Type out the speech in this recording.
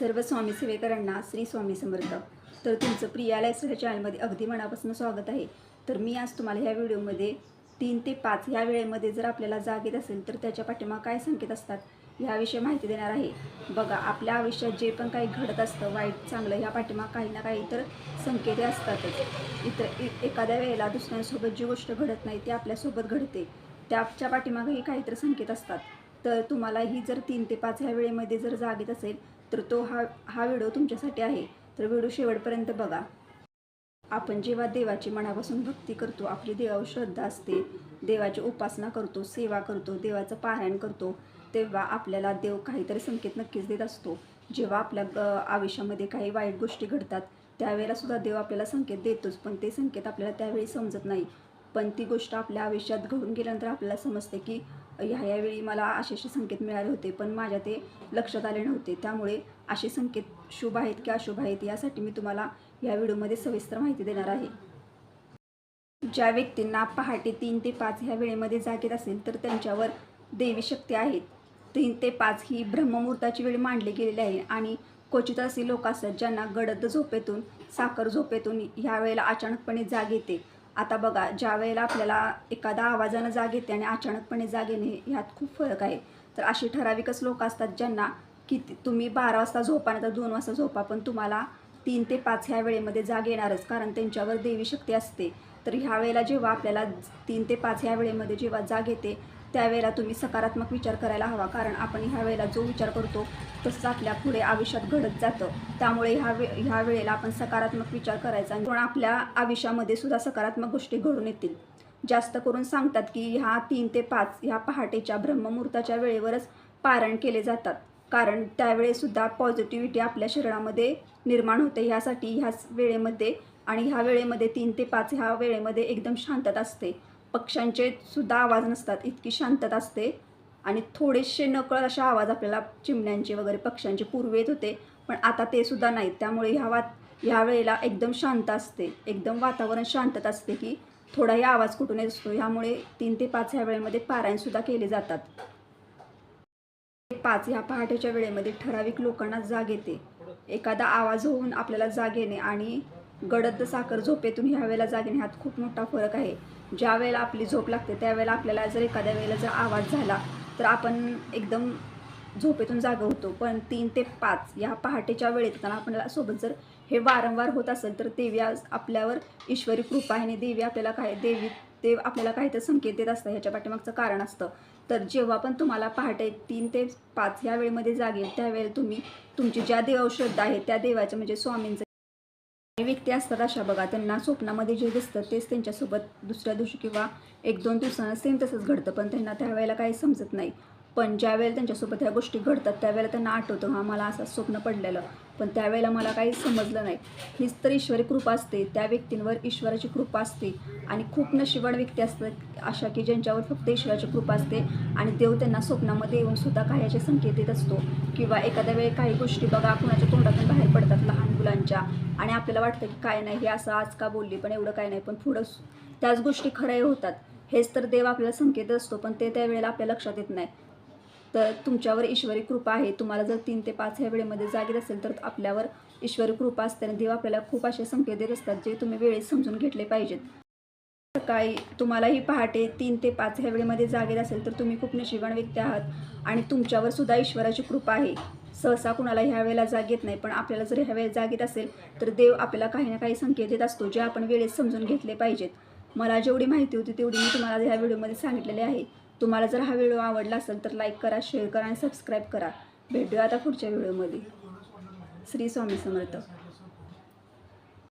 सर्व स्वामी सेवेकरांना श्री स्वामी समर्थ. तर तुमचं प्रिया लाईफस्टाईल चॅनलमध्ये अगदी मनापासून स्वागत आहे. तर मी आज तुम्हाला ह्या व्हिडिओमध्ये तीन ते पाच ह्या वेळेमध्ये जर आपल्याला जाग येत असेल तर त्याच्या पाठीमा काय संकेत असतात ह्याविषयी माहिती देणार आहे. बघा आपल्या आयुष्यात जे पण काही घडत असतं वाईट चांगलं ह्या पाठीमा काही ना काही तर संकेत असतातच. इतर एखाद्या वेळेला दुसऱ्यांसोबत जी गोष्ट घडत नाही ती आपल्यासोबत घडते. त्याच्या पाठीमागही काहीतरी संकेत असतात. तर तुम्हाला ही जर तीन ते पाच ह्या वेळेमध्ये जर जाग येत असेल तर तो हा हा व्हिडिओ तुमच्यासाठी आहे. तर व्हिडिओ शेवटपर्यंत बघा. आपण जेव्हा देवाची मनापासून भक्ती करतो आपली देवावर श्रद्धा असते. देवाची उपासना करतो सेवा करतो देवाचं पारायण करतो तेव्हा आपल्याला देव काहीतरी संकेत नक्कीच देत असतो. जेव्हा आपल्या आयुष्यामध्ये काही वाईट गोष्टी घडतात त्यावेळेला सुद्धा देव आपल्याला संकेत देतोच पण ते संकेत आपल्याला त्यावेळी समजत नाही. पण ती गोष्ट आपल्या आयुष्यात घडून गेल्यानंतर आपल्याला समजते की ह्या यावेळी मला असे असे संकेत मिळाले होते पण माझ्या ते लक्षात आले नव्हते. त्यामुळे असे संकेत शुभ आहेत की अशुभ आहेत यासाठी मी तुम्हाला या व्हिडिओमध्ये सविस्तर माहिती देणार आहे. ज्या व्यक्तींना पहाटे तीन ते पाच ह्या वेळेमध्ये जागेत असेल तर त्यांच्यावर देवी शक्ती आहेत तीन ते पाच ही ब्रह्ममुहूर्ताची वेळ मांडली गेलेली आहे आणि क्वचित असे लोक असतात ज्यांना गडद झोपेतून साखर झोपेतून ह्या वेळेला अचानकपणे जाग येते. आता बघा ज्या वेळेला आपल्याला एखादा आवाजानं जाग येते आणि अचानकपणे जाग येणे ह्यात खूप फरक आहे. तर अशी ठराविकच लोक असतात ज्यांना की तुम्ही बारा वाजता झोपा नाही तर दोन वाजता झोपा पण तुम्हाला तीन ते पाच ह्या वेळेमध्ये जाग येणारच. कारण त्यांच्यावर देवी शक्ती असते. तर ह्या वेळेला जेव्हा आपल्याला तीन ते पाच ह्या वेळेमध्ये जेव्हा जाग येते त्यावेळेला तुम्ही सकारात्मक विचार करायला हवा कारण आपण ह्या वेळेला जो विचार करतो तसंच आपल्या पुढे आयुष्यात घडत जातं. त्यामुळे ह्या वे ह्या वेळेला आपण सकारात्मक विचार करायचा आणि पण आपल्या आयुष्यामध्ये सुद्धा सकारात्मक गोष्टी घडून येतील. जास्त करून सांगतात की ह्या तीन ते पाच ह्या पहाटेच्या ब्रह्ममुहूर्ताच्या वेळेवरच पारण केले जातात. कारण त्यावेळेसुद्धा पॉझिटिव्हिटी आपल्या शरीरामध्ये निर्माण होते. ह्यासाठी ह्याच वेळेमध्ये आणि ह्या वेळेमध्ये तीन ते पाच ह्या वेळेमध्ये एकदम शांतता असते. पक्ष्यांचे सुद्धा आवाज नसतात इतकी शांतता असते. आणि थोडेसे नकळत अशा आवाज आपल्याला चिमण्यांचे वगैरे पक्ष्यांचे पूर्वेत येत होते पण आता ते सुद्धा नाहीत. त्यामुळे ह्या वात ह्या वेळेला एकदम शांत असते. एकदम वातावरण शांतता असते की थोडाही आवाज कुठून येत असतो. ह्यामुळे तीन ते पाच ह्या वेळेमध्ये पारायणसुद्धा केले जातात. पाच ह्या पहाटेच्या वेळेमध्ये ठराविक लोकांना जाग येते. एखादा आवाज होऊन आपल्याला जाग येणे आणि गडद साखर झोपेतून ह्या वेळेला जाग ह्यात खूप मोठा फरक आहे. ज्या वेळेला आपली झोप लागते त्यावेळेला आपल्याला जर एखाद्या वेळेला जर आवाज झाला तर आपण एकदम झोपेतून जागं होतो. पण तीन ते पाच या पहाटेच्या वेळेत त्यांना आपल्याला सोबत जर हे वारंवार होत असेल तर देवी आज आपल्यावर ईश्वरी कृपा आहे आणि देवी आपल्याला काय देवी देव आपल्याला काहीतरी संकेत देत असतं ह्याच्या पाठीमागचं कारण असतं. तर जेव्हा पण तुम्हाला पहाटे तीन ते पाच या वेळेमध्ये जागेल त्यावेळेला तुम्ही तुमची ज्या देवावर श्रद्धा आहे त्या देवाच्या म्हणजे स्वामींचं व्यक्ती असतात अशा बघा त्यांना स्वप्नामध्ये जे दिसतं तेच त्यांच्यासोबत दुसऱ्या दिवशी किंवा एक दोन दिवसानं सेम तसंच घडतं पण त्यांना त्यावेळेला काही समजत नाही. पण ज्यावेळेला त्यांच्यासोबत ह्या गोष्टी घडतात त्यावेळेला त्यांना आठवतं हा मला असं स्वप्न पडलेलं. पण त्यावेळेला मला काही समजलं नाही. हीच तर ईश्वरी कृपा असते. त्या व्यक्तींवर ईश्वराची कृपा असते. आणि खूप नशिबाड व्यक्ती असतात अशा की ज्यांच्यावर फक्त ईश्वराची कृपा असते. आणि देव त्यांना स्वप्नामध्ये येऊन सुद्धा काही याचे संकेत देत असतो. किंवा एखाद्या वेळी काही गोष्टी बघा कुणाच्या तोंडातून बाहेर पडतात लहान मुलांच्या. आणि आपल्याला वाटतं की काय नाही हे असं आज का बोलली पण एवढं काय नाही पण पुढं त्याच गोष्टी खऱ्या होतात. हेच तर देव आपल्याला संकेत असतो पण ते त्यावेळेला आपल्या लक्षात येत नाही. तर तुमच्यावर ईश्वरी कृपा आहे. तुम्हाला जर तीन ते पाच ह्या वेळेमध्ये जागेत असेल तर आपल्यावर ईश्वरी कृपा असते आणि देव आपल्याला खूप असे संकेत देत असतात जे तुम्ही वेळेत समजून घेतले पाहिजेत. सकाळी तुम्हालाही पहाटे तीन ते पाच ह्या वेळेमध्ये जागेत असेल तर तुम्ही खूप नशिबान व्यक्ती आहात आणि तुमच्यावर सुद्धा ईश्वराची कृपा आहे. सहसा कुणाला ह्या वेळेला जाग येत नाही पण आपल्याला जर ह्या वेळेस जागेत असेल तर देव आपल्याला काही ना काही संकेत देत असतो जे आपण वेळेत समजून घेतले पाहिजेत. मला जेवढी माहिती होती तेवढी मी तुम्हाला ह्या व्हिडिओमध्ये सांगितलेली आहे. तुम्हाला जर हा व्हिडिओ आवडला असेल तर लाईक करा शेअर करा आणि सबस्क्राईब करा. भेटूया आता पुढच्या व्हिडिओमध्ये श्री स्वामी समर्थ.